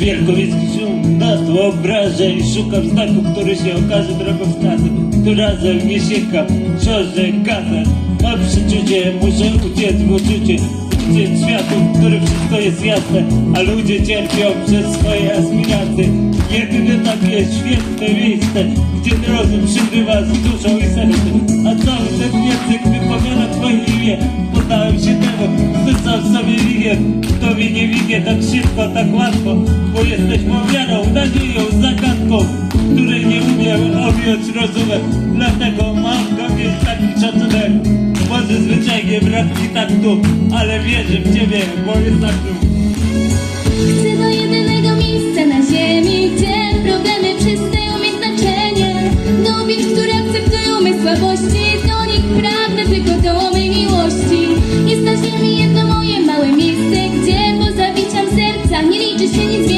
Wielkowiejski szum obraża i szukam znaku, który się okaże drogowskazem. Tu razem nie siekam, szorze gazem. Mam przeczucie, muszę uciec w uczucie. Uciec światu, w którym wszystko jest jasne, a ludzie cierpią przez swoje aspiracje. Jedyne takie świetne miejsce, gdzie rozum przygrywa z duszą i sercem, a cały ten język wypowiada twoje imię. Poddałem się temu, sam sobie widzę. Tobie nie widzę tak szybko, tak łatwo, bo jesteś mowianą, nadzieją, zagadką, której nie umiem objąć rozumem. Dlatego mam do niej taki szacunek. Może zwyczajnie brak mi taktu, ale wierzę w ciebie, bo jest tak tu. Chcę do jedynego miejsca na ziemi, gdzie problemy przestają mieć znaczenie. Do opiek, które akceptują me słabości, do nich pragnę tylko do mej miłości. Jest na ziemi Хочешь